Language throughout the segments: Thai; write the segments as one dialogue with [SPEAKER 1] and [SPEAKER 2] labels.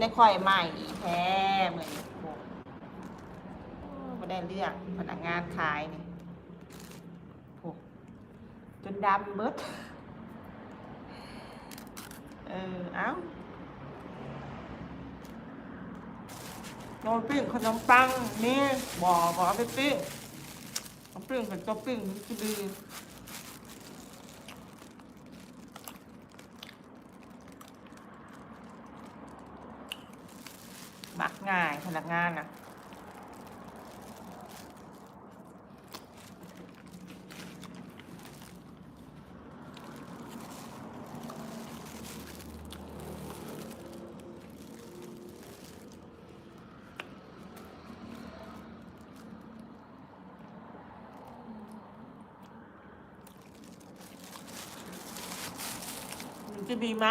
[SPEAKER 1] ได้ค่อยใหม่แท้เหมือนโอ้ไม่ได้เรื่องพนักงานขายนี่โอ้จนดำเบิด เออ เอ้าโนปิ้งขนมปังนี่บ่บ่อาไปปิ้งเอาปิ้งกับตัวปิ้งมันจะดีก ง่ายพนักงานนะจะดีไหม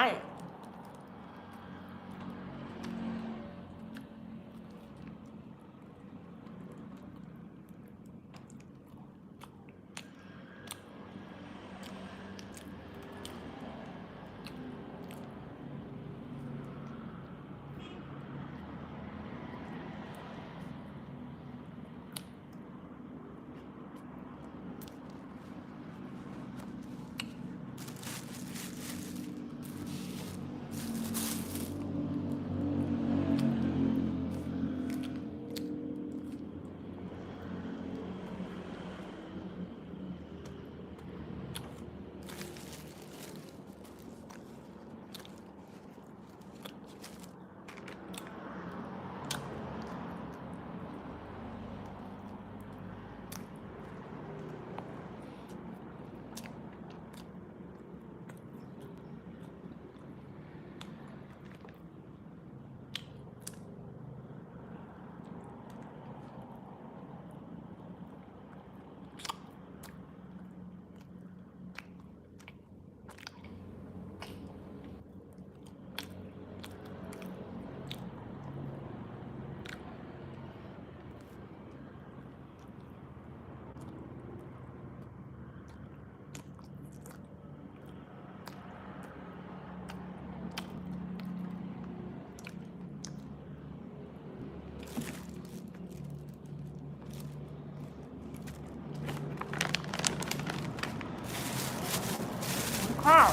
[SPEAKER 1] ข้าว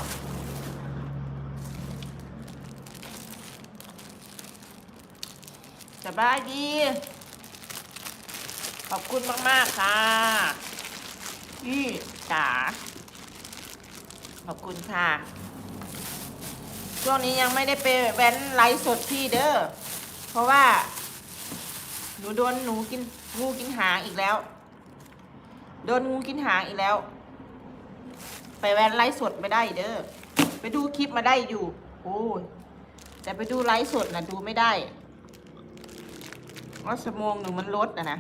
[SPEAKER 1] สบายดี ขอบคุณมาก ๆ ค่ะพี่จ๋าขอบคุณค่ะ ช่วงนี้ยังไม่ได้ไปแว้นไลฟ์สดพี่เด้อ เพราะว่า หนูโดนหนูกินงูกินหางอีกแล้ว โดนงูกินหางอีกแล้ว ไปแวนไลฟ์สดไม่ได้เด้อ ไปดูคลิปมาได้อยู่ โอ้ยแต่ไปดูไลฟ์สดนะดูไม่ได้ว่าสมองหนึ่งมันลดนะนะ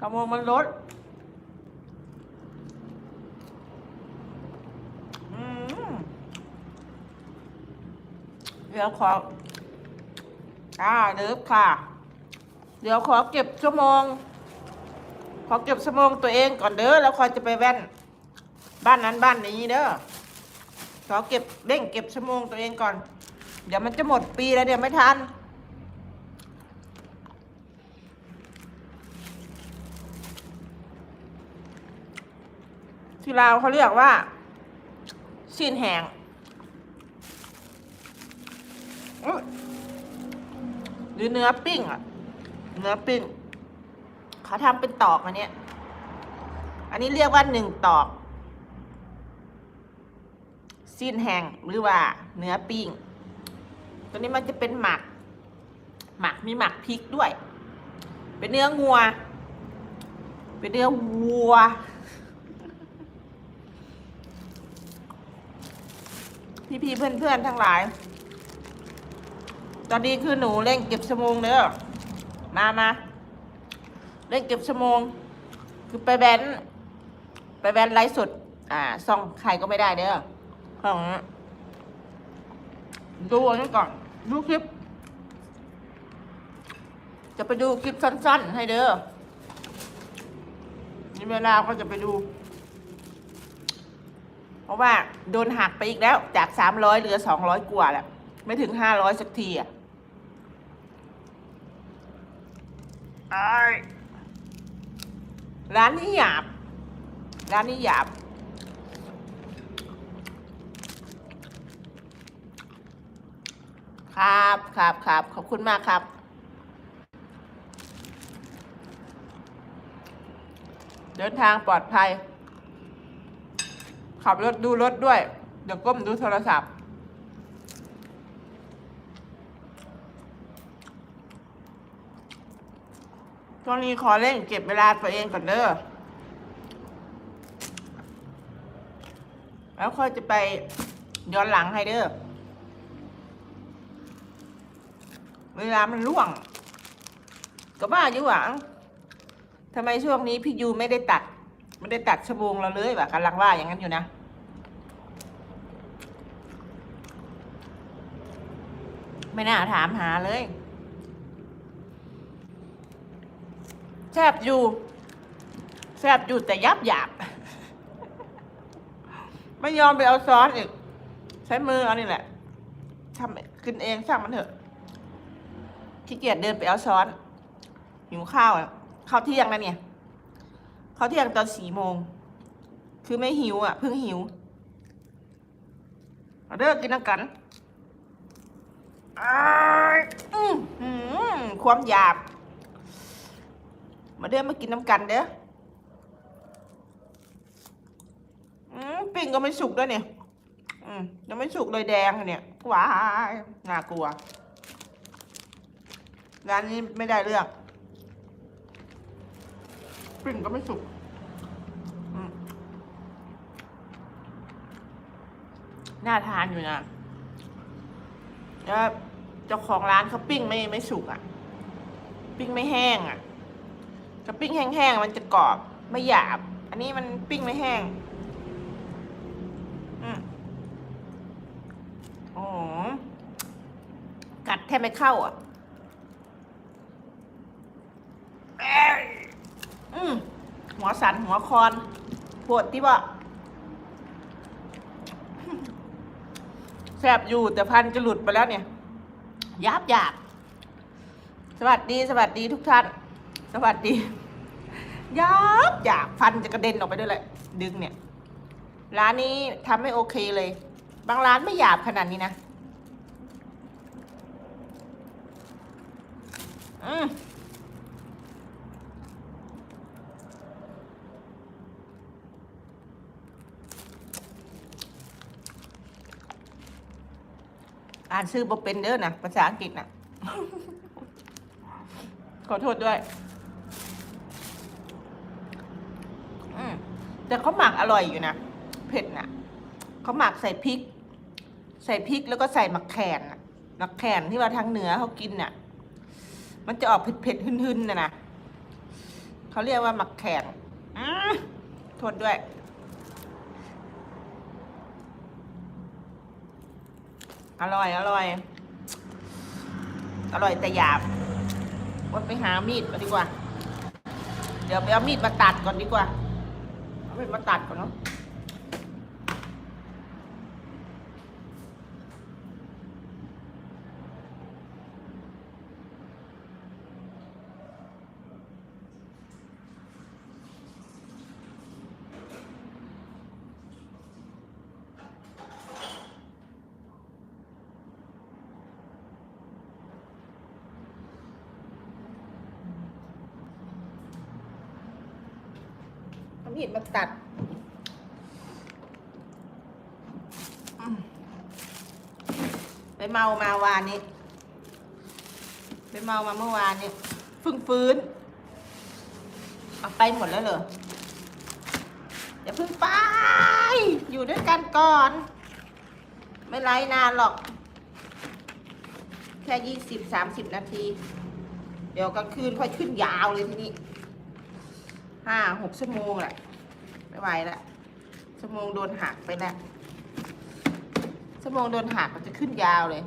[SPEAKER 1] กระโมงมันลดเดี๋ยวขออ่าเดิฟค่ะ เดี๋ยวขอเก็บชั่วโมง ขอเก็บสมองตัวเองก่อนเด้อ แล้วคอยจะไปแว่น บ้านนั้นบ้านนี้เด้อขอเก็บเร่งเก็บสมงตัวเองก่อน เดี๋ยวมันจะหมดปีแล้วเดี๋ยวไม่ทันที่ลาวเขาเรียกว่าซีนแหงหรือเนื้อปิ้งอะเนื้อปิ้งเขาทำเป็นตอกอันเนี้ย อันนี้เรียกว่าหนึ่งตอก ซีนแห้งหรือว่าเนื้อปิ้ง ตัวนี้มันจะเป็นหมัก หมักมีหมักพริกด้วย เป็นเนื้องัว เป็นเนื้อวัว พี่ๆเพื่อนๆทั้งหลาย ตอนนี้คือหนูเร่งเก็บสมงเด้อมามาเล่นเก็บชั่วโมง คือไปแบนไปแบนไลฟ์สดอ่าซ่องใครก็ไม่ได้เด้อ ของดูอันนี้ก่อน ดูคลิป จะไปดูคลิปสั้น ๆ ให้เด้อนี่เวลาก็จะไปดู เพราะว่าโดนหักไปอีกแล้ว จากสามร้อยเหลือสองร้อยกว่าแหล้วไม่ถึงห้าร้อยสักทีอะร้านนี้หยาบ ร้านนี้หยาบ ครับครับครับขอบคุณมากครับ เดินทางปลอดภัย ขับรถดูรถด้วย เดี๋ยวก้มดูโทรศัพท์ช่วงนี้ขอเล่นเก็บเวลาตัวเองก่อนเด้อ แล้วค่อยจะไปย้อนหลังให้เด้อ เวลามันล่วง ก็ว่าอยู่หวังทำไมช่วงนี้พี่ยูไม่ได้ตัด ไม่ได้ตัดชั่วโมงเราเลยแบบกำลังว่าอย่างนั้นอยู่นะไม่น่าถามหาเลยแซบอยู่แซบอยู่แต่ยับหยาบไม่ยอมไปเอาซอสอีก ใช้มือเอานี่แหละทำกินเองช่างมันเถอะ ขี้เกียจเดินไปเอาช้อนหิวข้าวข้าวเที่ยงนะเนี่ยข้าวเที่ยงตอนสี่โมง คือไม่หิวอะเพิ่งหิวเอาเด้อกินน้ำกันอ้ายอื้อหือความหยาบ มาเด้อมากินน้ำกันเด้อืมปิ้งก็ไม่สุกด้วยเนี่ยอืมยังไม่สุกเลยแดงเนี่ยว้ายน่ากลัว ร้านนี้ไม่ได้เรื่องปิ้งก็ไม่สุกน่าทานอยู่นะแล้วเจ้าของร้านเขาปิ้งไม่ไม่สุกอะ ปิ้งไม่แห้งอะถ้าปิ้งแห้งๆมันจะกรอบไม่หยาบ อันนี้มันปิ้งไม่แห้งอืมอ๋อ กัดแทบไม่เข้าอะ อืมหัวสันหัวคอนปวดที่ว่าแสบอยู่แต่พันจะหลุดไปแล้วเนี่ย ยับหยาบสวัสดีสวัสดีทุกท่าน สวัสดียับหยาบฟันจะกระเด็นออกไปด้วยแหละ ดึงเนี่ย ร้านนี้ทำไม่โอเคเลย บางร้านไม่หยาบขนาดนี้นะ อืม อ่านชื่อบ่เป็นเด้อนะภาษาอังกฤษนะขอโทษด้วยอแต่เขาหมักอร่อยอยู่นะ เผ็ดนะเขาหมักใส่พริก ใส่พริกแล้วก็ใส่หมักแคนน่ะหมักแคนที่ว่าทางเหนือเขากินน่ะ มันจะออกเผ็ดๆหึ่นๆนะนะเขาเรียกว่าหมักแคนอโทษด้วย อร่อยอร่อย อร่อยแต่หยาบวันไปหามีดมาดีกว่า เดี๋ยวไปเอามีดมาตัดก่อนดีกว่า เอามีดมาตัดก่อนเนาะ มีดมาตัดไปเมามาวานนี้ ไปเมามาเมื่อวานนี้เพิ่งฟื้นเอาไปหมดแล้วเหรออย่าเพิ่งไป อยู่ด้วยกันก่อน ไม่ไล่นานหรอก แค่ยี่สิบสามสิบนาที เดี๋ยวกลางคืนค่อยขึ้นยาวเลยทีนี้ห้าหกชั่วโมงแหละ ไม่ไหวแล้วชั่วโมงโดนหักไปแล้วชั่วโมงโดนหักมันจะขึ้นยาวเลย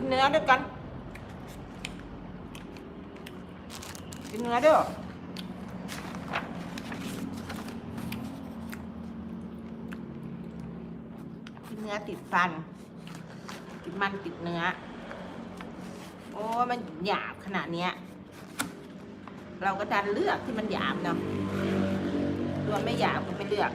[SPEAKER 1] เนื้อด้วยกัน กินเนื้อด้อกินเนื้อติดฟัน ติดมันติดเนื้อ โอ้มันหยาบขนาดเนี้ย เราก็ดันเลือกที่มันหยาบเนาะตัวไม่หยาบก็ไม่เลือก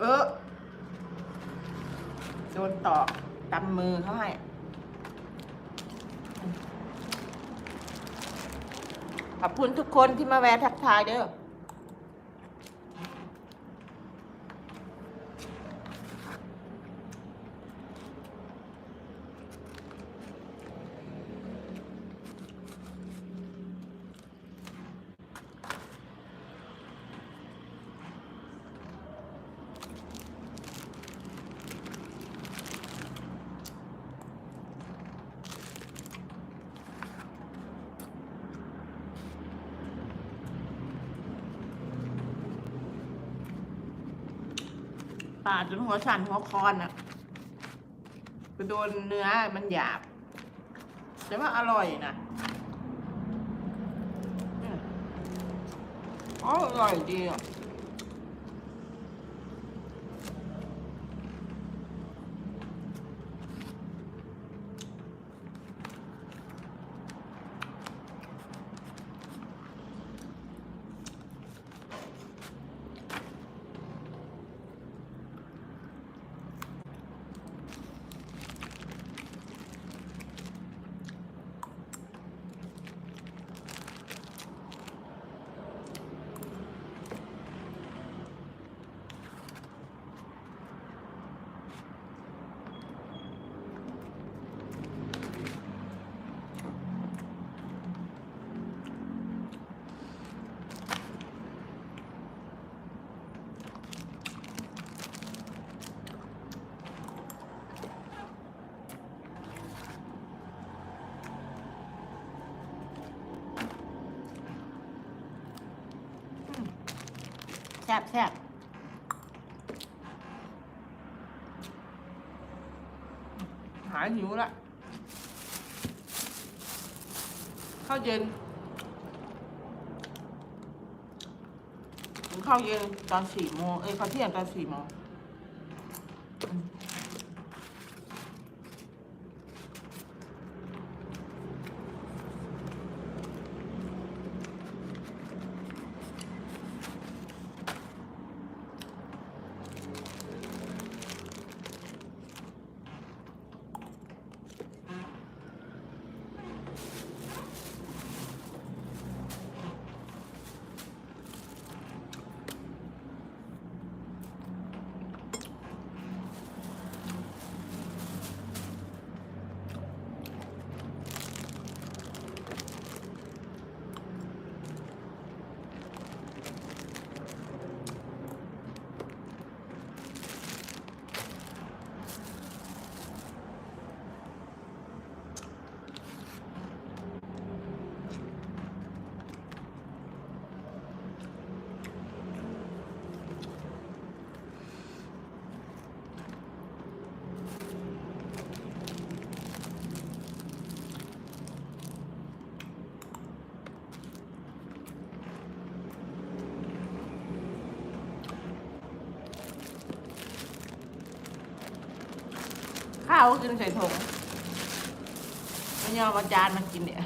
[SPEAKER 1] เออโดนตอกตำมือเขาให้ขอบคุณทุกคนที่มาแวะทักทายเด้อ ปาดจนหัวสั่นหัวคอนอะไปโดนเนื้อมันหยาบ แต่ว่าอร่อยนะอืมอ๋ออร่อยดีอะ บแซ่บหายหิวละข้าวเย็นข้าวเย็นตอนสี่โมงเอ้ยข้าวเที่ยงตอนสี่โมงาวก็กินใส่ถุงไม่ยอมอาจานมากินเนี่ย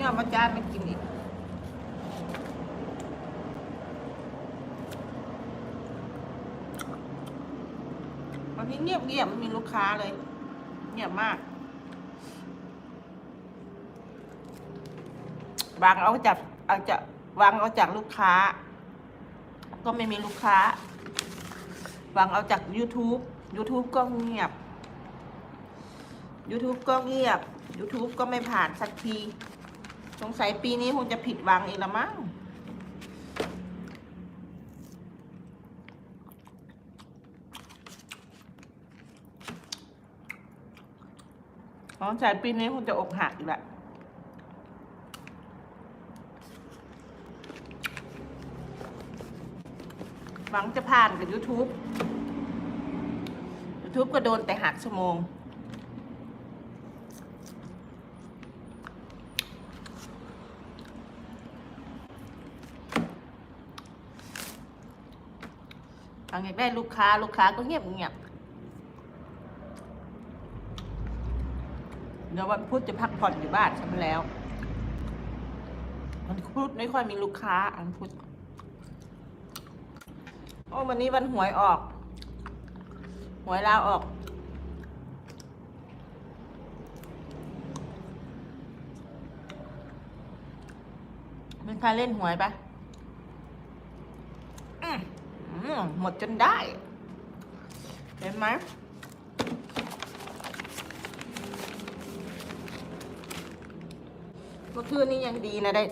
[SPEAKER 1] ยอมอาจานมากินอีกวันนี้เงียบเงียบๆไม่มีลูกค้าเลย เงียบมาก วางเอาจากเอาจากวางเอาจากลูกค้า ก็ไม่มีลูกค้า ฟังเอาจาก YouTube YouTube ก็เงียบ YouTube ก็เงียบ YouTube ก็ไม่ผ่านสักที สงสัยปีนี้คงจะผิดหวังอีกละมั้งสงสัยปีนี้คงจะอกหักอีกละ หวังจะผ่านกับ YouTube YouTube ก็โดนแต่หักชั่วโมง หลังจากได้ลูกค้าลูกค้าก็เงียบเงียบเดี๋ยววันพุธจะพักผ่อนอยู่บ้านใช่ไหมแล้ว วันพุธไม่ค่อยมีลูกค้าอันพุธ โอ้วันนี้วันหวยออก หวยลาวออก มันใครเล่นหวยปะหมดจนได้ เห็นไหมเมื่อคืนนี้ยังดีนะ ได้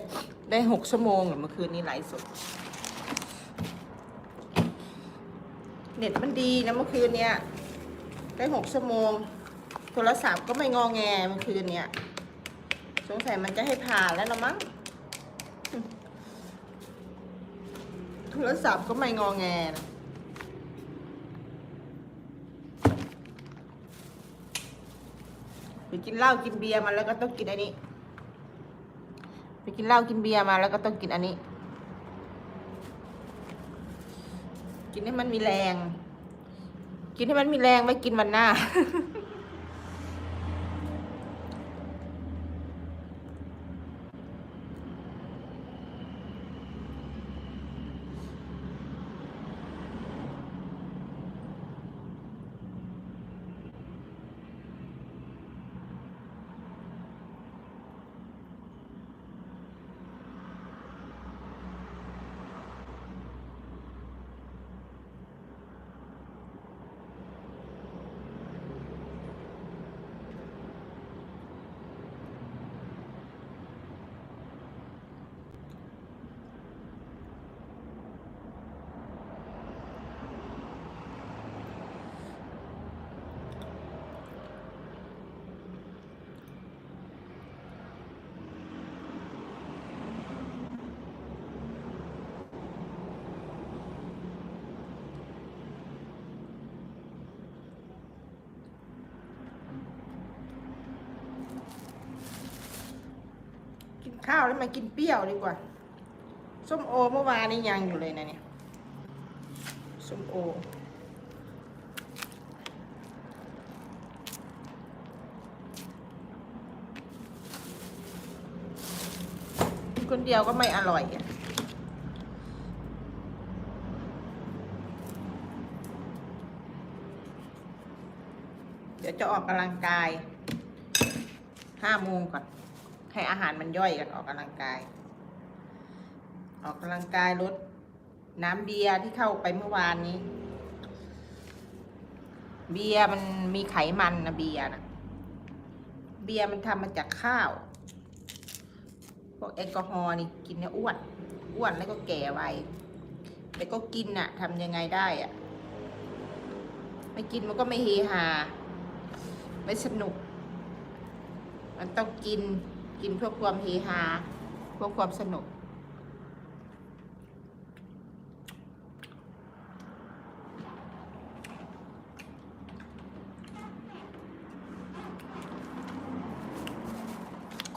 [SPEAKER 1] ได้หกชั่วโมงอะเมื่อคืนนี้ไลฟ์สด เน็ตมันดีนะเมื่อคืนเนี้ยได้หกชั่วโมง โทรศัพท์ก็ไม่งอแงเมื่อคืนเนี้ยสงสัยมันจะให้ผ่านแล้วละมั้งโทรศัพท์ก็ไม่งอแงนะไปกินเหล้ากินเบียร์มาแล้วก็ต้องกินอันนี้ ไปกินเหล้ากินเบียร์มาแล้วก็ต้องกินอันนี้ กินให้มันมีแรง กินให้มันมีแรงไม่กินวันหน้า ข้าวแล้วมากินเปรี้ยวดีกว่า ส้มโอเมื่อวานนี้ยังอยู่เลยนะเนี่ยส้มโอคนเดียวก็ไม่อร่อยอะเดี๋ยวจะออกกำลังกายห้าโมงก่อน ให้อาหารมันย่อยกันออกกำลังกาย ออกกำลังกายลดน้ำเบียร์ที่เข้าไปเมื่อวานนี้ เบียร์มันมีไขมันนะเบียร์นะเบียร์มันทำมาจากข้าวพวกแอลกอฮอล์นี่กินเนี่ยอ้วนอ้วนแล้วก็แก่ไวแต่ก็กินน่ะทำยังไงได้อะไม่กินมันก็ไม่เฮฮาไม่สนุก มันต้องกิน กินเพื่อความเฮฮาเพื่อความสนุก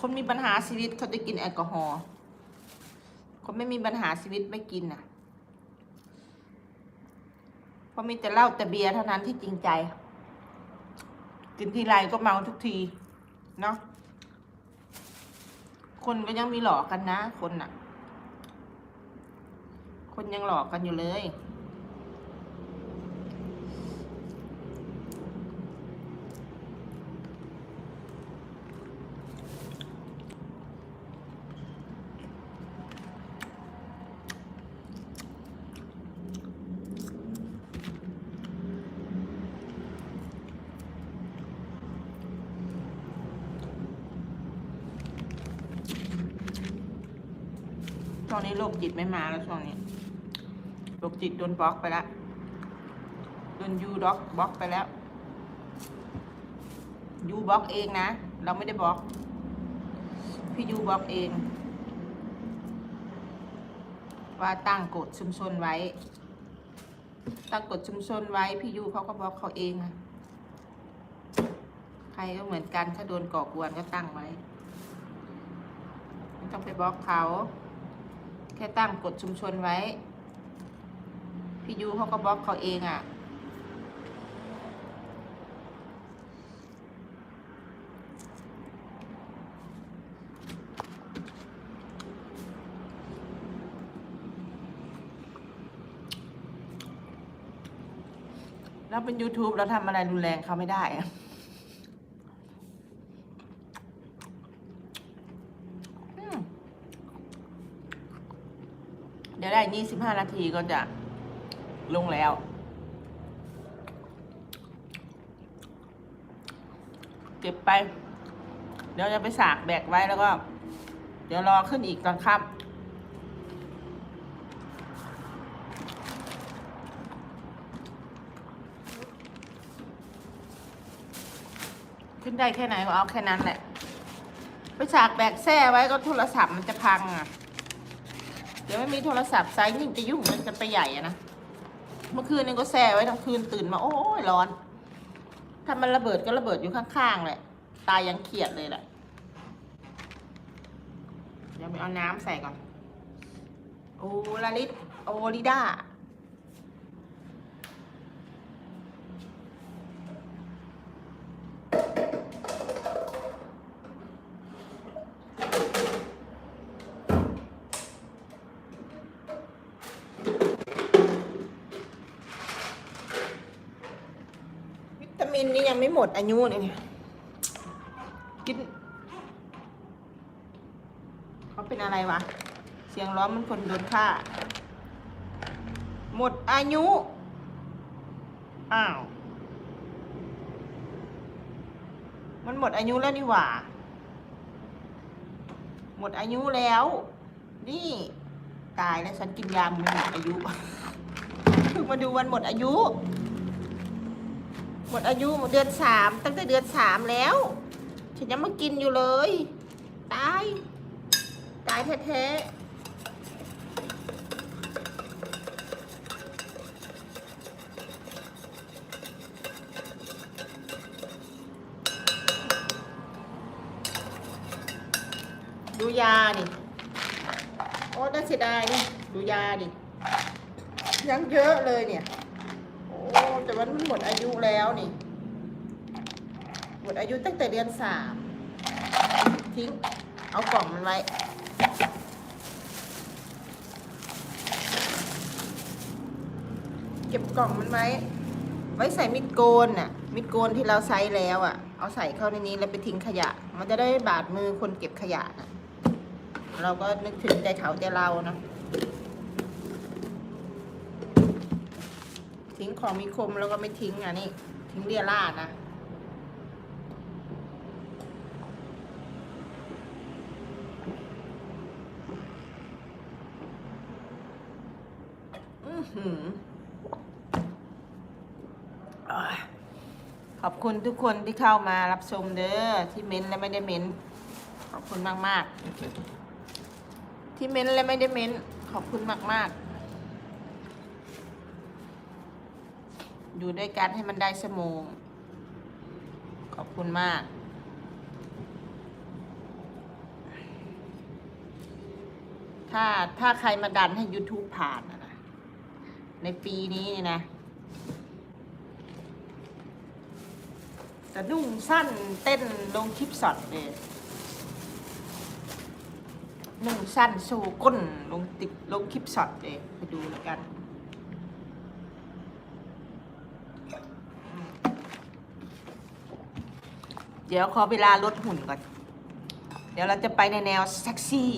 [SPEAKER 1] คนมีปัญหาชีวิตเขาจะกินแอลกอฮอล์คนไม่มีปัญหาชีวิตไม่กินน่ะ เพราะมีแต่เหล้าแต่เบียร์เท่านั้นที่จริงใจ กินทีไรก็เมาทุกที เนาะ คนก็ยังมีหลอกกันนะ คนน่ะ คนยังหลอกกันอยู่เลย ช่วงนี้โรคจิตไม่มาแล้วช่วงนี้โรคจิตโดนบล็อกไปแล้วโดนยูด็อกบล็อกไปแล้วยูบล็อกเองนะ เราไม่ได้บล็อก พี่ยูบล็อกเอง ว่าตั้งกฎชุมชนไว้ ตั้งกฎชุมชนไว้ พี่ยูเขาก็บล็อกเขาเองอะใครก็เหมือนกันถ้าโดนก่อกวนก็ตั้งไว้ไม่ต้องไปบล็อกเขา แค่ตั้งกฎชุมชนไว้ พี่ยูเขาก็บล็อกเขาเองอะ่ะเราเป็น YouTube เราทำอะไรรุนแรงเขาไม่ได้อะอืมเดี๋ยวได้ นี่สิบห้านาทีก็จะลงแล้ว เก็บไป เดี๋ยวจะไปสากแบกไว้แล้วก็ เดี๋ยวรอขึ้นอีกตอนค่ำขึ้นได้แค่ไหนก็เอาแค่นั้นแหละ ไปฉากแบกแส้ไว้ก็โทรศัพท์มันจะพังอะ ดี๋ยวไม่มีโทรศัพท์ไซส์ยิ่งจะยุ่งมันกันไปใหญ่อะนะ เมื่อคืนนึงก็แช่ไว้ทั้งคืนตื่นมาโอ้ยร้อน ถ้ามันระเบิดก็ระเบิดอยู่ข้างๆแหละ ตายยังเขียดเลยแหละ เดี๋ยวไปเอาน้ำใส่ก่อน โอลาลิสโอลิด้า มินนี่ยังไม่หมดอายุเลยเนี่ยกินเขาเป็นอะไรวะ เสียงร้องมันคนโดนฆ่า หมดอายุ อ้าว มันหมดอายุแล้วนี่หว่า หมดอายุแล้ว นี่ตายแล้วฉันกินยามันหมดอายุเพิ่งมาดูวันหมดอายุ หมดอายุหมดเดือนสามตั้งแต่เดือนสามแล้ว ฉันยังมากินอยู่เลย ตาย ตายแท้ๆดูยาดิโอ้น่าเสียดายนี่ดูยาดิยังเยอะเลยเนี่ย แต่ว่ามันหมดอายุแล้วนี่ หมดอายุตั้งแต่เดือนสามทิ้ง เอากล่องมันไว้ เก็บกล่องมันไว้ ไว้ใส่มิดโกนน่ะ มิดโกนที่เราใช้แล้วอะ เอาใส่เข้าในนี้แล้วไปทิ้งขยะ มันจะได้บาดมือคนเก็บขยะนะเราก็นึกถึงใจเขาใจเราเนาะ ของมีคมแล้วก็ไม่ทิ้งอะนี่ ทิ้งเรียราดนะอื้อหือขอบคุณทุกคนที่เข้ามารับชมเด้อที่เม้นและไม่ได้เม้น ขอบคุณมากมากๆที่เม้นและไม่ได้เม้น ขอบคุณมากมากๆ อยู่ด้วยกันให้มันได้สมงขอบคุณมาก ถ้าถ้าใครมาดันให้ YouTube ผ่านนะ ในปีนี้นี่นะจะนุ่งสั้นเต้นลงคลิปสดเลยนุ่งสั้นโชว์ก้นลงติดลงคลิปสดเลยไปดูแล้วกัน เดี๋ยวขอเวลาลดหุ่นก่อน เดี๋ยวเราจะไปในแนวเซ็กซี่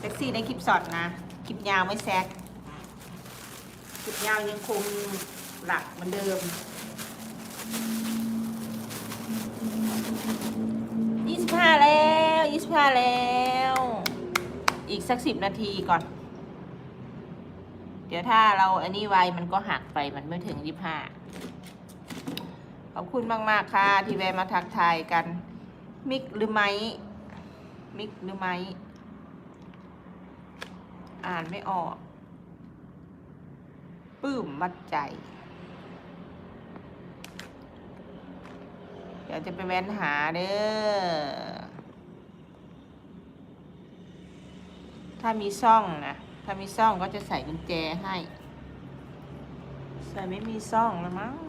[SPEAKER 1] เซ็กซี่ในคลิปสดนะ คลิปยาวไม่แซกคลิปยาวยังคงหลักเหมือนเดิมยี่สิบห้าแล้วยี่สิบห้าแล้ว อีกสักสิบนาทีก่อน เดี๋ยวถ้าเราอันนี้ไวมันก็หักไปมันไม่ถึงยี่สิบห้า อบคุณมาก ๆ ค่ะ ที่แวะมาทักทายกัน มิกหรือไมมิกหรือไมอ่านไม่ออกปื้มมัดใจ เดี๋ยวจะไปแว้นหาเด้อ ถ้ามีซ่องนะ ถ้ามีซ่องก็จะใส่กุญแจให้ ใส่ไม่มีซ่องแล้วมั้ง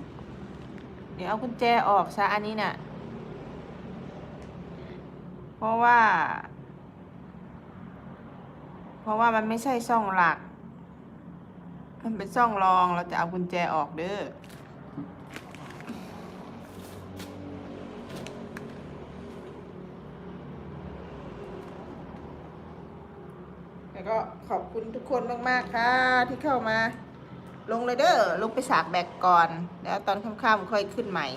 [SPEAKER 1] ดี๋ยวเอากุญแจออกซะอันนี้น่ะ เพราะว่า เพราะว่ามันไม่ใช่ซ่องหลัก มันเป็นซ่องรองเราจะเอากุญแจออกเด้อแล้วก็ขอบคุณทุกคนมาก ๆ ค่ะ ที่เข้ามา ลงเลยเด้อลงไปสากแบกก่อน แล้วตอนค่ำๆค่อยขึ้นใหม่